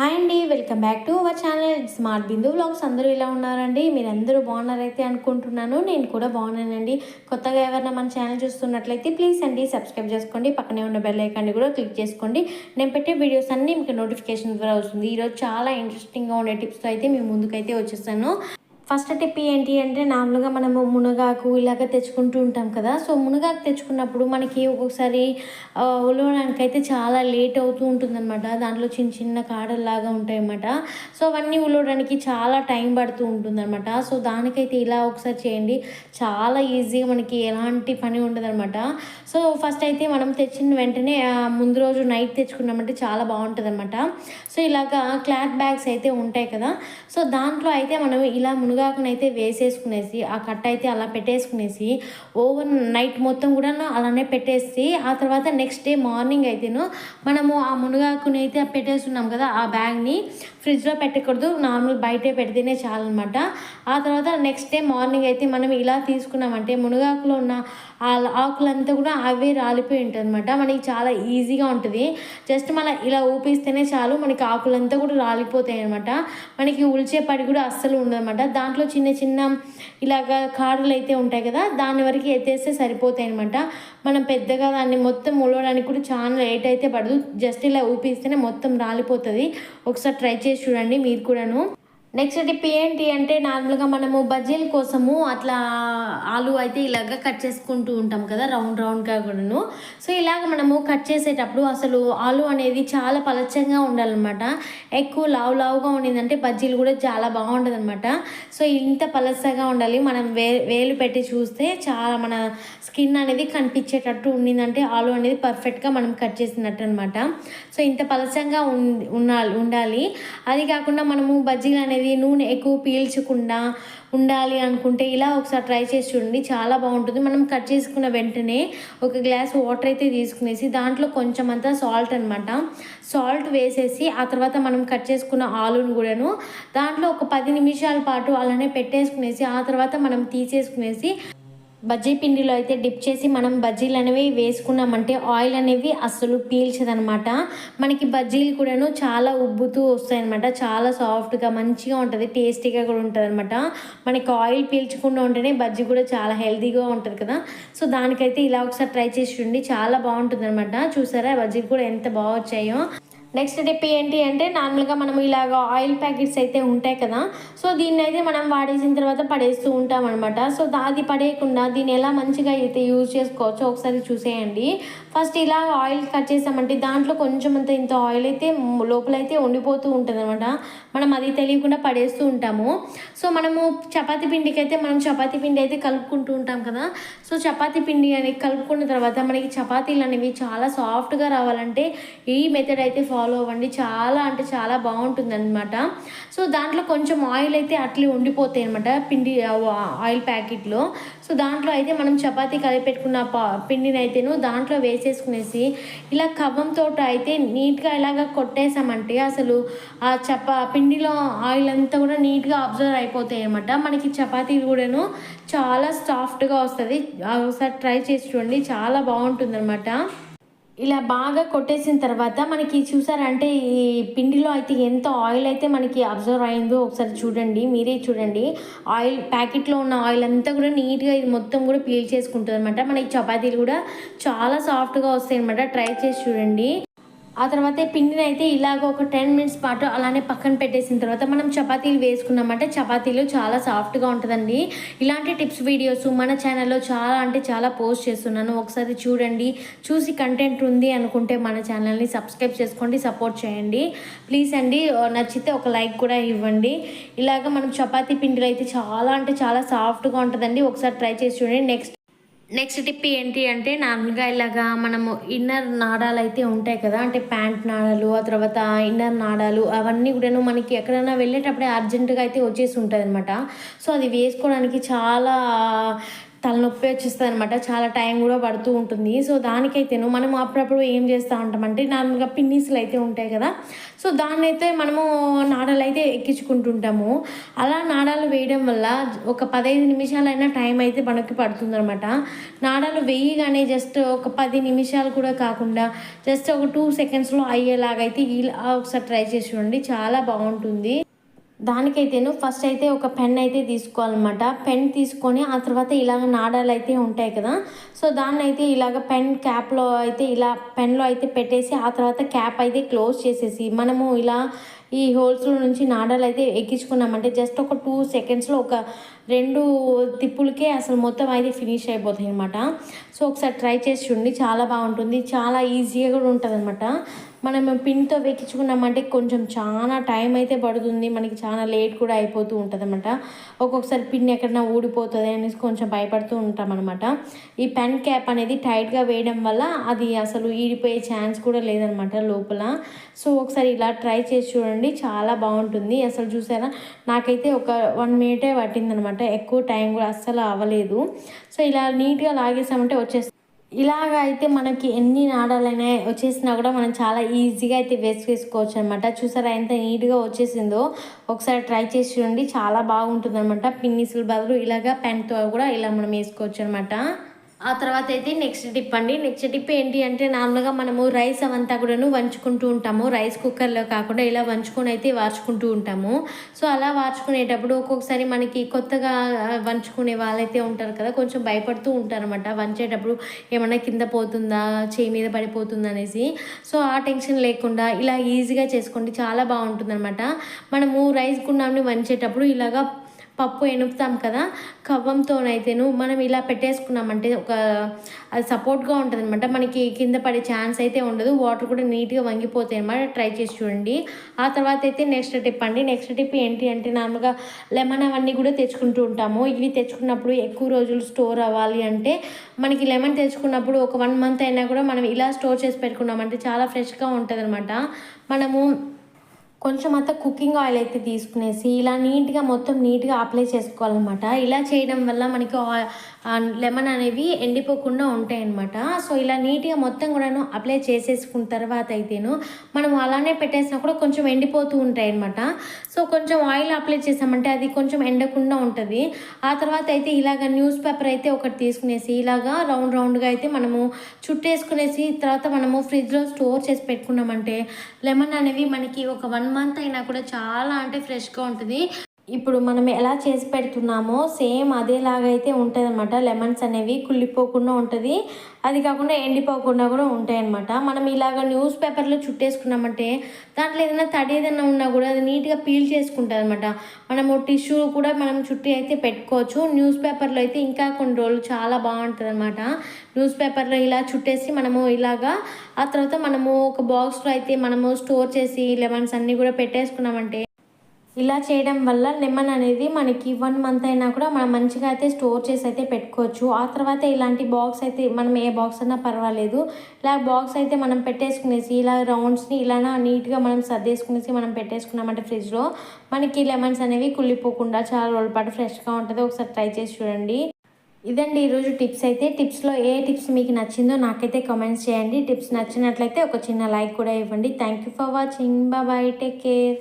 Hi అండి welcome back to our channel. Smart Bindu vlogs అందరూ ఇలా ఉన్నారండి. మీరు అందరూ బాగున్నారైతే అనుకుంటున్నాను. నేను కూడా బాగున్నానండి. కొత్తగా ఎవరైనా మన ఛానల్ చూస్తున్నట్లయితే ప్లీజ్ అండి సబ్స్క్రైబ్ చేసుకోండి. పక్కనే ఉన్న బెల్ ఐకాన్ని కూడా క్లిక్ చేసుకోండి. నేను పెట్టే వీడియోస్ అన్నీ మీకు నోటిఫికేషన్ ద్వారా వస్తుంది. ఈరోజు చాలా ఇంట్రెస్టింగ్గా ఉండే టిప్స్తో అయితే మీ ముందుకైతే వచ్చేసాను ఫస్ట్ టిప్ ఏంటి అంటే నార్మల్గా మనము మునగాకు ఇలాగ తెచ్చుకుంటూ ఉంటాం కదా. సో మునగాకు తెచ్చుకున్నప్పుడు మనకి ఒక్కొక్కసారి ఆ, ఉలవడానికి అయితే చాలా లేట్ అవుతూ ఉంటుందన్నమాట. దాంట్లో చిన్న చిన్న కాడల్లాగా ఉంటాయన్నమాట. సో అవన్నీ ఉలవడానికి చాలా టైం పడుతూ ఉంటుందన్నమాట. సో దానికైతే ఇలా ఒకసారి చేయండి. చాలా ఈజీగా మనకి ఎలాంటి పని ఉండదన్నమాట. సో ఫస్ట్ అయితే మనం తెచ్చిన వెంటనే ముందు రోజు నైట్ తెచ్చుకున్నామంటే చాలా బాగుంటుంది అనమాట సో ఇలాగా క్లాత్ బ్యాగ్స్ అయితే ఉంటాయి కదా. సో దాంట్లో అయితే మనం ఇలా మునగాకునైతే వేసేసుకునేసి ఆ కట్ట అయితే అలా పెట్టేసుకునేసి ఓవర్ నైట్ మొత్తం కూడా అలానే పెట్టేసి ఆ తర్వాత నెక్స్ట్ డే మార్నింగ్ అయితేను మనము ఆ మునగాకుని అయితే పెట్టేస్తున్నాం కదా ఆ బ్యాగ్ని. ఫ్రిడ్జ్లో పెట్టకూడదు. నార్మల్ బయటే పెడితేనే చాలన్నమాట. ఆ తర్వాత నెక్స్ట్ డే మార్నింగ్ అయితే మనం ఇలా తీసుకున్నామంటే మునగాకులో ఉన్న ఆ ఆకులంతా కూడా అవే రాలిపోయి ఉంటుందన్నమాట మనకి చాలా ఈజీగా ఉంటుంది. జస్ట్ మన ఇలా ఊపిస్తేనే చాలు. మనకి ఆకులంతా కూడా రాలిపోతాయి అనమాట మనకి ఉల్చే పడి కూడా అస్సలు ఉండదన్నమాట. దాంట్లో చిన్న చిన్న ఇలాగ కాడలు అయితే ఉంటాయి కదా దాని వరకు ఎత్తేస్తే సరిపోతాయి అనమాట మనం పెద్దగా దాన్ని మొత్తం ఉలవడానికి కూడా చాలా లేట్ అయితే పడదు. జస్ట్ ఇలా ఊపిస్తేనే మొత్తం రాలిపోతుంది. ఒకసారి ట్రై చేసి చూడండి మీరు కూడాను. నెక్స్ట్ టిప్ ఏంటి అంటే నార్మల్గా మనము బజ్జీల కోసము అట్లా ఆలు అయితే ఇలాగ కట్ చేసుకుంటూ ఉంటాం కదా రౌండ్ రౌండ్గా కూడాను. సో ఇలాగ మనము కట్ చేసేటప్పుడు అసలు ఆలు అనేది చాలా పలచంగా ఉండాలన్నమాట. ఎక్కువ లావు లావుగా ఉండిందంటే బజ్జీలు కూడా చాలా బాగుంటుంది అనమాట సో ఇంత పలసగా ఉండాలి. మనం వే వేలు పెట్టి చూస్తే చాలా మన స్కిన్ అనేది కనిపించేటట్టు ఉండిందంటే ఆలు అనేది పర్ఫెక్ట్గా మనం కట్ చేసినట్టు అనమాట సో ఇంత పలచంగా ఉం- ఉండాలి అది కాకుండా మనము బజ్జీలు అనేది నూనె ఎక్కువ పీల్చకుండా ఉండాలి అనుకుంటే ఇలా ఒకసారి ట్రై చేసి చూడండి. చాలా బాగుంటుంది. మనం కట్ చేసుకున్న వెంటనే ఒక గ్లాస్ వాటర్ అయితే తీసుకునేసి దాంట్లో కొంచెం అంతా సాల్ట్ అనమాట సాల్ట్ వేసేసి ఆ తర్వాత మనం కట్ చేసుకున్న ఆలుని కూడాను దాంట్లో ఒక పది నిమిషాల పాటు అలానే పెట్టేసుకునేసి ఆ తర్వాత మనం తీసేసుకునేసి బజ్జీ పిండిలో అయితే డిప్ చేసి మనం బజ్జీలు అనేవి వేసుకున్నామంటే ఆయిల్ అనేవి అస్సలు పీల్చదనమాట మనకి బజ్జీలు కూడాను చాలా ఉబ్బుతూ వస్తాయి అనమాట చాలా సాఫ్ట్గా మంచిగా ఉంటుంది టేస్టీగా కూడా ఉంటుంది అనమాట మనకి ఆయిల్ పీల్చకుండా ఉంటేనే బజ్జీ కూడా చాలా హెల్తీగా ఉంటుంది కదా. సో దానికైతే ఇలా ఒకసారి ట్రై చేసి చూడండి. చాలా బాగుంటుంది అనమాట చూసారా? బజ్జీలు కూడా ఎంత బాగా వచ్చాయో. నెక్స్ట్ టిప్ ఏంటి అంటే నార్మల్గా మనం ఇలాగ ఆయిల్ ప్యాకెట్స్ అయితే ఉంటాయి కదా సో దీన్ని అయితే మనం వాడేసిన తర్వాత పడేస్తూ ఉంటాం అనమాట సో అది పడేయకుండా దీన్ని ఎలా మంచిగా అయితే యూజ్ చేసుకోవచ్చో ఒకసారి చూసేయండి. ఫస్ట్ ఇలా ఆయిల్ కట్ చేసామంటే దాంట్లో కొంచెం అంత ఇంత ఆయిల్ అయితే లోపల లోపలైతే ఉండిపోతూ ఉంటుంది అనమాట మనం అది తెలియకుండా పడేస్తూ ఉంటాము. సో మనము చపాతి పిండికి అయితే మనం చపాతి పిండి అయితే కలుపుకుంటూ ఉంటాం కదా. సో చపాతి పిండి అనేది కలుపుకున్న తర్వాత మనకి చపాతీలు అనేవి చాలా సాఫ్ట్గా రావాలంటే ఈ మెథడ్ అయితే ఫాలో అవ్వండి. చాలా అంటే చాలా బాగుంటుంది అనమాట సో దాంట్లో కొంచెం ఆయిల్ అయితే అట్లే ఉండిపోతాయి అనమాట పిండి ఆయిల్ ప్యాకెట్లో. సో దాంట్లో అయితే మనం చపాతీ కలిపి పెట్టుకున్న పా పిండిని అయితేను దాంట్లో వేసేసుకునేసి ఇలా కవ్వంతో అయితే నీట్గా ఇలాగ కొట్టేసామంటే అసలు ఆ చపా పిండిలో ఆయిల్ అంతా కూడా నీట్గా అబ్జర్వ్ అయిపోతాయి అనమాట మనకి చపాతీలు కూడాను చాలా సాఫ్ట్గా వస్తుంది. ఒకసారి ట్రై చేసి చూడండి. చాలా బాగుంటుంది అనమాట ఇలా బాగా కొట్టేసిన తర్వాత మనకి చూసారంటే ఈ పిండిలో అయితే ఎంత ఆయిల్ అయితే మనకి అబ్జర్వ్ అయిందో ఒకసారి చూడండి మీరే చూడండి. ఆయిల్ ప్యాకెట్లో ఉన్న ఆయిల్ అంతా కూడా నీట్గా ఇది మొత్తం కూడా పీల్ చేసుకుంటుంది అనమాట మనకి చపాతీలు కూడా చాలా సాఫ్ట్గా వస్తాయి అనమాట ట్రై చేసి చూడండి. ఆ తర్వాత పిండిని అయితే ఇలాగ ఒక టెన్ మినిట్స్ పాటు అలానే పక్కన పెట్టేసిన తర్వాత మనం చపాతీలు వేసుకున్నామంటే చపాతీలు చాలా సాఫ్ట్గా ఉంటుందండి. ఇలాంటి టిప్స్ వీడియోస్ మన ఛానల్లో చాలా అంటే చాలా పోస్ట్ చేస్తున్నాను. ఒకసారి చూడండి. చూసి కంటెంట్ ఉంది అనుకుంటే మన ఛానల్ని సబ్స్క్రైబ్ చేసుకోండి సపోర్ట్ చేయండి. ప్లీజ్ అండి నచ్చితే ఒక లైక్ కూడా ఇవ్వండి. ఇలాగ మనం చపాతీ పిండిలు అయితే చాలా అంటే చాలా సాఫ్ట్గా ఉంటుందండి. ఒకసారి ట్రై చేసి చూడండి. నెక్స్ట్ నెక్స్ట్ టిప్ ఏంటి అంటే నార్మల్గా ఇలాగా మనము ఇన్నర్ నాడాలు అయితే ఉంటాయి కదా అంటే ప్యాంట్ నాడాలు ఆ తర్వాత ఇన్నర్ నాడాలు అవన్నీ కూడాను మనకి ఎక్కడైనా వెళ్ళేటప్పుడే అర్జెంటుగా అయితే వచ్చేసి ఉంటుంది అనమాట సో అది వేసుకోవడానికి చాలా తలనొప్పి వచ్చేస్తుంది అనమాట చాలా టైం కూడా పడుతూ ఉంటుంది. సో దానికైతేను మనం అప్పుడప్పుడు ఏం చేస్తూ ఉంటామంటే నార్మల్గా పిన్నీసులు అయితే ఉంటాయి కదా. సో దాన్ని అయితే మనము నాడలు అయితే ఎక్కించుకుంటుంటాము. అలా నాడాలు వేయడం వల్ల ఒక పదహైదు నిమిషాలైనా టైం అయితే మనకి పడుతుందన్నమాట. నాడాలు వేయగానే జస్ట్ ఒక పది నిమిషాలు కూడా కాకుండా జస్ట్ ఒక టూ సెకండ్స్లో అయ్యేలాగైతే ఇలా ఒకసారి ట్రై చేసి చూడండి. చాలా బాగుంటుంది. దానికైతేను ఫస్ట్ అయితే ఒక పెన్ అయితే తీసుకోవాలన్నమాట. పెన్ తీసుకొని ఆ తర్వాత ఇలాగ నాడాలు అయితే ఉంటాయి కదా. సో దాన్ని అయితే ఇలాగ పెన్ క్యాప్లో అయితే ఇలా పెన్లో అయితే పెట్టేసి ఆ తర్వాత క్యాప్ అయితే క్లోజ్ చేసేసి మనము ఇలా ఈ హోల్స్లో నుంచి నాడాలు అయితే ఎక్కించుకున్నామంటే జస్ట్ ఒక టూ సెకండ్స్లో ఒక రెండు తిప్పులకే అసలు మొత్తం అయితే ఫినిష్ అయిపోతాయి అనమాట సో ఒకసారి ట్రై చేసి చూడండి. చాలా బాగుంటుంది. చాలా ఈజీగా కూడా ఉంటుంది అనమాట మనం పిన్తో వెక్కించుకున్నామంటే కొంచెం చాలా టైం అయితే పడుతుంది. మనకి చాలా లేట్ కూడా అయిపోతూ ఉంటుంది అనమాట ఒక్కొక్కసారి పిన్ ఎక్కడన్నా ఊడిపోతుంది అనేసి కొంచెం భయపడుతూ ఉంటాం అనమాట ఈ పెన్ క్యాప్ అనేది టైట్గా వేయడం వల్ల అది అసలు ఈడిపోయే ఛాన్స్ కూడా లేదనమాట లోపల. సో ఒకసారి ఇలా ట్రై చేసి చూడండి. చాలా బాగుంటుంది. అసలు చూసారా? నాకైతే ఒక వన్ మినిటే పట్టిందనమాట ఎక్కువ టైం కూడా అస్సలు అవ్వలేదు. సో ఇలా నీట్గా లాగేసామంటే వచ్చేస్తుంది ఇలాగ అయితే మనకి ఎన్ని నాడాలైనా వచ్చేసినా కూడా మనం చాలా ఈజీగా అయితే వేసుకోవచ్చు అనమాట చూసారా ఎంత నీట్గా వచ్చేసిందో? ఒకసారి ట్రై చేసి చూడండి. చాలా బాగుంటుంది అనమాట పిన్నిసులు బదులు ఇలాగ పెన్తో కూడా ఇలా మనం వేసుకోవచ్చు అనమాట ఆ తర్వాత అయితే నెక్స్ట్ టిప్ అండి. నెక్స్ట్ టిప్ ఏంటి అంటే నార్మల్గా మనము రైస్ అవంతా కూడాను వంచుకుంటూ ఉంటాము. రైస్ కుక్కర్లో కాకుండా ఇలా వంచుకొని అయితే వార్చుకుంటూ ఉంటాము. సో అలా వార్చుకునేటప్పుడు ఒక్కొక్కసారి మనకి కొత్తగా వంచుకునే వాళ్ళైతే ఉంటారు కదా కొంచెం భయపడుతూ ఉంటారు అనమాట వంచేటప్పుడు ఏమన్నా కింద పోతుందా చేయి మీద పడిపోతుందా అనేసి. సో ఆ టెన్షన్ లేకుండా ఇలా ఈజీగా చేసుకోండి. చాలా బాగుంటుంది అనమాట మనము రైస్ గుండాన్ని వంచేటప్పుడు ఇలాగా పప్పు ఎనుపుతాం కదా కవ్వంతోనైతేను మనం ఇలా పెట్టేసుకున్నామంటే ఒక అది సపోర్ట్గా ఉంటుంది అనమాట మనకి కింద పడే ఛాన్స్ అయితే ఉండదు. వాటర్ కూడా నీట్గా వంగిపోతాయి అనమాట ట్రై చేసి చూడండి. ఆ తర్వాత అయితే నెక్స్ట్ టిప్ అండి. నెక్స్ట్ టిప్ ఏంటి అంటే నార్మల్గా లెమన్ అవన్నీ కూడా తెచ్చుకుంటూ ఉంటాము. ఇవి తెచ్చుకున్నప్పుడు ఎక్కువ రోజులు స్టోర్ అవ్వాలి అంటే మనకి లెమన్ తెచ్చుకున్నప్పుడు ఒక వన్ మంత్ అయినా కూడా మనం ఇలా స్టోర్ చేసి పెట్టుకున్నామంటే చాలా ఫ్రెష్గా ఉంటుంది అనమాట మనము కొంచెం అంతా కుకింగ్ ఆయిల్ అయితే తీసుకునేసి ఇలా నీట్గా మొత్తం నీట్గా అప్లై చేసుకోవాలన్నమాట. ఇలా చేయడం వల్ల మనకి లెమన్ అనేవి ఎండిపోకుండా ఉంటాయి అన్నమాట సో ఇలా నీట్గా మొత్తం కూడాను అప్లై చేసేసుకున్న తర్వాత అయితేను మనం అలానే పెట్టేసినా కూడా కొంచెం ఎండిపోతూ ఉంటాయి అనమాట సో కొంచెం ఆయిల్ అప్లై చేసామంటే అది కొంచెం ఎండకుండా ఉంటుంది. ఆ తర్వాత అయితే ఇలాగ న్యూస్ పేపర్ అయితే ఒకటి తీసుకునేసి ఇలాగా రౌండ్ రౌండ్గా అయితే మనము చుట్టేసుకునేసి తర్వాత మనము ఫ్రిడ్జ్లో స్టోర్ చేసి పెట్టుకున్నామంటే లెమన్ అనేవి మనకి ఒక వన్ మంత్ అయినా కూడా చాలా అంటే ఫ్రెష్గా ఉంటుంది. ఇప్పుడు మనం ఎలా చేసి పెడుతున్నామో సేమ్ అదేలాగా అయితే ఉంటుంది అనమాట లెమన్స్ అనేవి కుళ్ళిపోకుండా ఉంటుంది. అది కాకుండా ఎండిపోకుండా కూడా ఉంటాయి అనమాట మనం ఇలాగ న్యూస్ పేపర్లో చుట్టేసుకున్నామంటే దాంట్లో ఏదైనా తడి ఏదైనా ఉన్నా కూడా అది నీట్గా పీల్ చేసుకుంటుంది అనమాట మనము టిష్యూ కూడా మనం చుట్టి అయితే పెట్టుకోవచ్చు. న్యూస్ పేపర్లో అయితే ఇంకా కొన్ని రోజులు చాలా బాగుంటుంది అనమాట న్యూస్ పేపర్లో ఇలా చుట్టేసి మనము ఇలాగా ఆ తర్వాత మనము ఒక బాక్స్లో అయితే మనము స్టోర్ చేసి లెమన్స్ అన్నీ కూడా పెట్టేసుకున్నామంటే ఇలా చేయడం వల్ల లెమన్ అనేది మనకి వన్ మంత్ అయినా కూడా మనం మంచిగా అయితే స్టోర్ చేసి అయితే పెట్టుకోవచ్చు. ఆ తర్వాత ఇలాంటి బాక్స్ అయితే మనం ఏ బాక్స్ అయినా పర్వాలేదు. ఇలా బాక్స్ అయితే మనం పెట్టేసుకునేసి ఇలా రౌండ్స్ని ఇలా నీట్గా మనం సర్దేసుకునేసి మనం పెట్టేసుకున్నామంటే ఫ్రిడ్జ్లో మనకి లెమన్స్ అనేవి కుళ్ళిపోకుండా చాలా రోజుల పాటు ఫ్రెష్గా ఉంటుంది. ఒకసారి ట్రై చేసి చూడండి. ఇదండి ఈరోజు టిప్స్ అయితే. టిప్స్లో ఏ టిప్స్ మీకు నచ్చిందో నాకైతే కామెంట్స్ చేయండి. టిప్స్ నచ్చినట్లయితే ఒక చిన్న లైక్ కూడా ఇవ్వండి. Thank you for watching. Bye. Take care.